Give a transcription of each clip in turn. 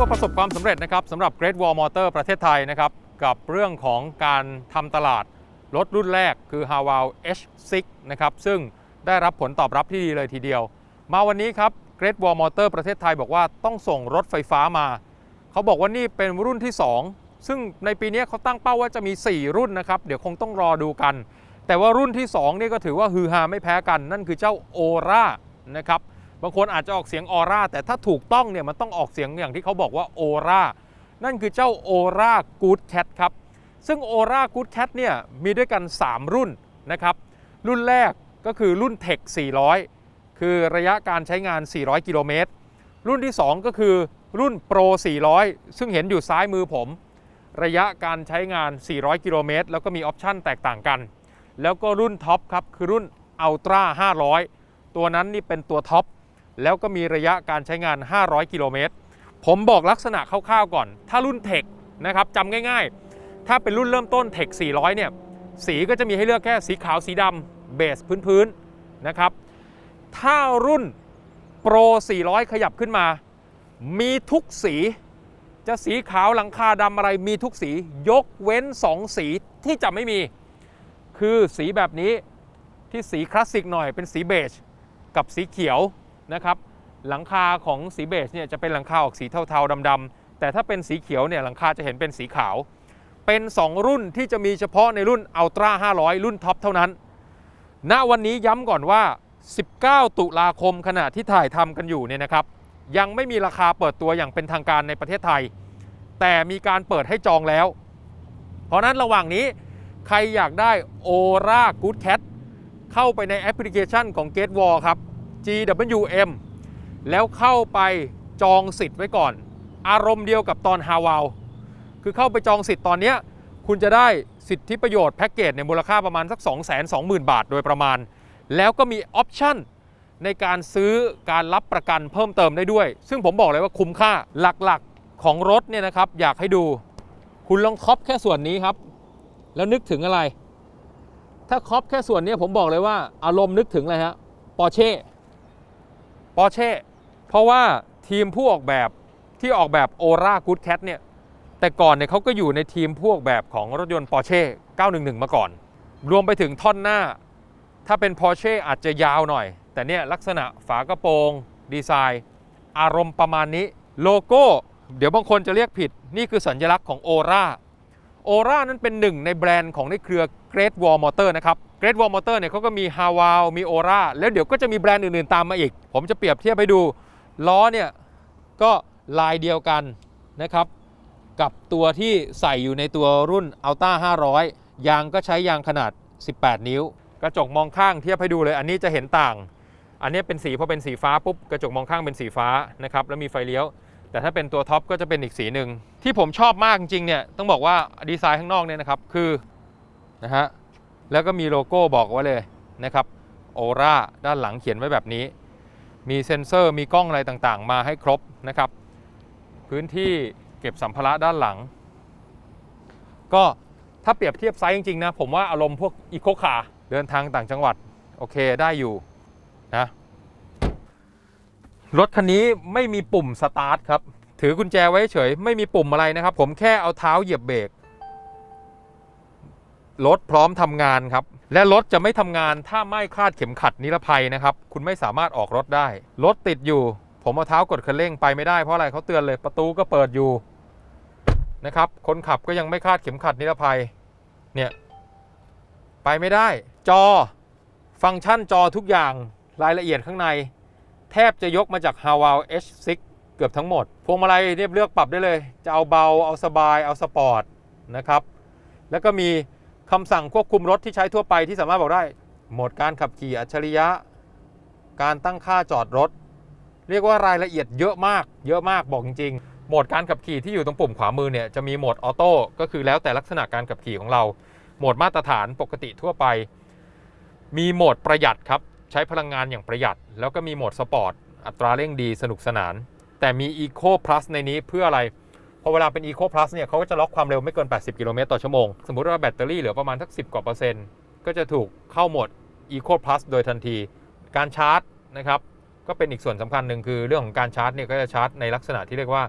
ว่าประสบความสำเร็จนะครับสำหรับ Great Wall Motor ประเทศไทยนะครับกับเรื่องของการทำตลาดรถรุ่นแรกคือ h a w a l H6 นะครับซึ่งได้รับผลตอบรับที่ดีเลยทีเดียว มาวันนี้ครับ Great Wall Motor ประเทศไทยบอกว่าต้องส่งรถไฟฟ้ามา เขาบอกว่านี่เป็นรุ่นที่ 2 ซึ่งในปีนี้เขาตั้งเป้าว่าจะมี 4 รุ่นนะครับ เดี๋ยวคงต้องรอดูกัน แต่ว่ารุ่นที่ 2 นี่ก็ถือว่าฮือฮาไม่แพ้กัน นั่นคือเจ้าโอรานะครับ บางคนอาจจะออกเสียงออร่าแต่ถ้าถูกต้องเนี่ยมันต้องออกเสียงอย่างที่เขาบอกว่าโอรานั่นคือเจ้าโอรากูดแคทครับ ซึ่งโอรากูดแคทเนี่ยมีด้วยกัน 3 รุ่นนะครับ รุ่นแรกก็คือรุ่น Tech 400 คือระยะการใช้งาน 400 กิโลเมตร รุ่นที่ 2 ก็คือรุ่น Pro 400 ซึ่งเห็นอยู่ซ้ายมือผม ระยะการใช้งาน 400 กิโลเมตร แล้วก็มีออปชั่นแตกต่างกัน แล้วก็รุ่นท็อปครับ คือรุ่น Ultra 500 ตัวนั้นนี่เป็นตัวท็อป แล้วก็มีระยะการใช้งาน 500 กิโลเมตร ผมบอกลักษณะคร่าวๆก่อน ถ้ารุ่นเทคนะครับจำง่ายๆ ถ้าเป็นรุ่นเริ่มต้นเทค400 เนี่ย สีก็จะมีให้เลือกแค่สีขาวสีดำเบสพื้นๆนะครับ ถ้ารุ่น Pro 400 ขยับขึ้นมา มีทุกสี จะสีขาวหลังคาดำอะไรมีทุกสี ยกเว้น 2 สีที่จะไม่มี คือสีแบบนี้ที่สีคลาสสิกหน่อยเป็นสีเบจกับสีเขียว นะครับหลังคาของสีเบจเนี่ยจะเป็นหลังคาออกสีเทาๆดำๆแต่ถ้าเป็นสีเขียวเนี่ยหลังคาจะเห็นเป็นสีขาว เป็น 2 รุ่นที่จะมีเฉพาะในรุ่น Ultra 500 รุ่นท็อปเท่านั้น ณวันนี้ย้ำก่อนว่า 19 ตุลาคมขณะที่ถ่ายทำกันอยู่เนี่ยนะครับยังไม่มีราคาเปิดตัวอย่างเป็นทางการในประเทศไทย แต่มีการเปิดให้จองแล้ว เพราะนั้นระหว่างนี้ใครอยากได้ Aura Good Cat เข้าไปในแอปพลิเคชันของ Gate Wall ครับ GWM แล้วเข้าไปจองสิทธิ์ไว้ก่อน อารมณ์เดียวกับตอนฮาวาวคือเข้าไปจองสิทธิ์ตอนนี้คุณจะได้สิทธิประโยชน์แพ็กเกจในมูลค่าประมาณสัก 2 2 0 0 0 0 บาทโดยประมาณ แล้วก็มีออปชั่นในการซื้อการรับประกันเพิ่มเติมได้ด้วย ซึ่งผมบอกเลยว่าคุ้มค่าหลักๆของรถเนี่ยนะครับ อยากให้ดู คุณลองครอปแค่ส่วนนี้ครับ แล้วนึกถึงอะไร ถ้าครอปแค่ส่วนนี้ผมบอกเลยว่าอารมณ์นึกถึงอะไรฮะปอร์เช่ อร์เช่เพราะว่าทีมผู้ออกแบบที่ออกแบบโอรากูดแคทเนี่ยแต่ก่อนเนี่ยเขาก็อยู่ในทีมผู้ออกแบบของรถยนต์ปอร์เช่911 มาก่อน รวมไปถึงท่อนหน้า ถ้าเป็นปอร์เช่อาจจะยาวหน่อย แต่เนี่ยลักษณะฝากระโปรงดีไซน์ อารมณ์ประมาณนี้โลโก้ เดี๋ยวบางคนจะเรียกผิด นี่คือสัญลักษณ์ของโอราโอรานั้นเป็นหนึ่งในแบรนด์ของในเครือ Great Wall Motor นะครับ Great Wall Motor เนี่ยเขาก็มี h a w a l มี Ora แล้วเดี๋ยวก็จะมีแบรนด์อื่นๆตามมาอีก ผมจะเปรียบเทียบให้ดูล้อเนี่ยก็ลายเดียวกันนะครับ กับตัวที่ใส่อยู่ในตัวรุ่น Alta 500 ยางก็ใช้ยางขนาด 18 นิ้ว กระจกมองข้างเทียบให้ดูเลย อันนี้จะเห็นต่าง อันนี้เป็นสีพอเป็นสีฟ้าปุ๊บกระจกมองข้างเป็นสีฟ้านะครับแล้วมีไฟเลี้ยว แต่ถ้าเป็นตัวท็อปก็จะเป็นอีกสีหนึ่งที่ผมชอบมากจริงๆเนี่ยต้องบอกว่าดีไซน์ข้างนอกเนี่ยนะครับคือนะฮะ แล้วก็มีโลโก้บอกไว้เลยนะครับโอราด้านหลังเขียนไว้แบบนี้ มีเซ็นเซอร์มีกล้องอะไรต่างๆ มาให้ครบนะครับ พื้นที่เก็บสัมภาระด้านหลัง ก็ถ้าเปรียบเทียบไซส์จริงๆนะ ผมว่าอารมณ์พวกอีโคคาเดินทางต่างจังหวัด โอเคได้อยู่นะรถคันนี้ไม่มีปุ่มสตาร์ทครับ ถือกุญแจไว้เฉย ไม่มีปุ่มอะไรนะครับ ผมแค่เอาเท้าเหยียบเบรก รถพร้อมทำงานครับ และรถจะไม่ทำงานถ้าไม่คาดเข็มขัดนิรภัยนะครับ คุณไม่สามารถออกรถได้ รถติดอยู่ ผมเอาเท้ากดคันเร่งไปไม่ได้เพราะอะไรเขาเตือนเลยประตูก็เปิดอยู่นะครับ คนขับก็ยังไม่คาดเข็มขัดนิรภัย เนี่ย ไปไม่ได้ จอ ฟังก์ชันจอทุกอย่างรายละเอียดข้างใน แทบจะยกมาจาก h a w a l H6 เกือบทั้งหมด พวงมาลัยเรียบเลือกปรับได้เลย จะเอาเบา เอาสบาย เอาสปอร์ตนะครับ แล้วก็มี คำสั่งควบคุมรถที่ใช้ทั่วไปที่สามารถบอกได้โหมดการขับขี่อัจฉริยะ การตั้งค่าจอดรถ เรียกว่ารายละเอียดเยอะมาก เยอะมากบอกจริงๆโหมดการขับขี่ที่อยู่ตรงปุ่มขวามือเนี่ยจะมีโหมดออโต้ก็คือแล้วแต่ลักษณะการขับขี่ของเรา โหมดมาตรฐานปกติทั่วไป มีโหมดประหยัดครับใช้พลังงานอย่างประหยัด แล้วก็มีโหมดสปอร์ตอัตราเร่งดีสนุกสนาน แต่มี Eco Plus ในนี้เพื่ออะไร พอเวลาเป็น Eco Plus เนี่ยเขาก็จะล็อกความเร็วไม่เกิน 80 กิโลเมตรต่อชั่วโมง สมมุติว่าแบตเตอรี่เหลือประมาณสัก 10 กว่าเปอร์เซ็นต์ก็จะถูกเข้าหมด Eco Plus โดยทันที การชาร์จนะครับก็เป็นอีกส่วนสำคัญหนึ่งคือเรื่องของการชาร์จเนี่ยก็จะชาร์จในลักษณะที่เรียกว่า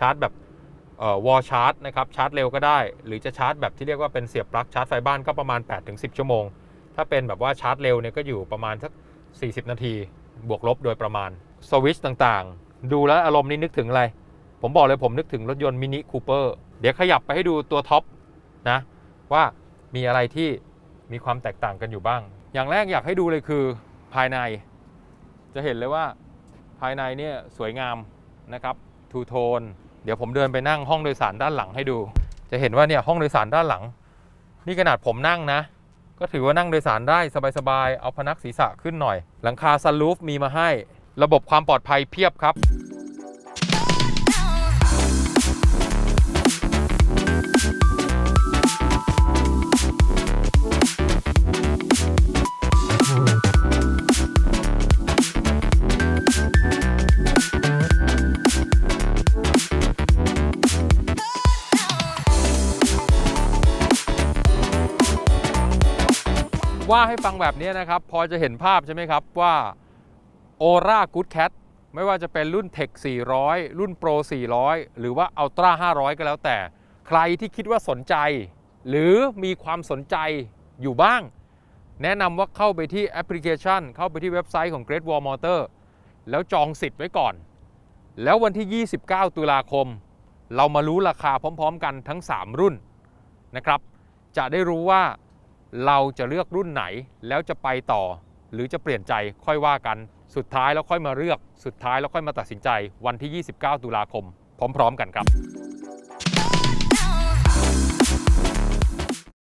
ชาร์จแบบเอ่อวอลชาร์จนะครับชาร์จเร็วก็ได้ หรือจะชาร์จแบบที่เรียกว่าเป็นเสียบปลั๊กชาร์จไฟบ้านก็ประมาณ 8-10 ชั่วโมง ถ้าเป็นแบบว่าชาร์จเร็วเนี่ยก็อยู่ประมาณสัก 40 นาที บวกลบโดยประมาณสวิตช์ต่างๆ ดูแล้วอารมณ์นี้นึกถึงอะไร ผมบอกเลยผมนึกถึงรถยนต์มินิคูเปอร์เดี๋ยวขยับไปให้ดูตัวท็อปนะว่ามีอะไรที่มีความแตกต่างกันอยู่บ้าง อย่างแรกอยากให้ดูเลยคือภายใน จะเห็นเลยว่าภายในเนี่ยสวยงามนะครับทูโทนเดี๋ยวผมเดินไปนั่งห้องโดยสารด้านหลังให้ดู จะเห็นว่าเนี่ยห้องโดยสารด้านหลัง นี่ขนาดผมนั่งนะ ก็ถือว่านั่งโดยสารได้สบายๆ เอาพนักศีรษะขึ้นหน่อย หลังคาซันรูฟมีมาให้ ระบบความปลอดภัยเพียบครับ ว่าให้ฟังแบบนี้นะครับ พอจะเห็นภาพใช่ไหมครับว่า Aura Good Cat ไม่ว่าจะเป็นรุ่น Tech 400 รุ่น Pro 400 หรือว่า Ultra 500 ก็แล้วแต่ ใครที่คิดว่าสนใจ หรือมีความสนใจอยู่บ้าง แนะนำว่าเข้าไปที่แอปพลิเคชัน เข้าไปที่เว็บไซต์ของ Great Wall Motor แล้วจองสิทธิ์ไว้ก่อน แล้ววันที่ 29 ตุลาคม เรามารู้ราคาพร้อม ๆ กันทั้ง 3 รุ่นนะครับ จะได้รู้ว่า เราจะเลือกรุ่นไหนแล้วจะไปต่อ หรือจะเปลี่ยนใจค่อยว่ากัน สุดท้ายแล้วค่อยมาเลือก สุดท้ายแล้วค่อยมาตัดสินใจวันที่ 29 ตุลาคม พร้อม ๆ กันครับ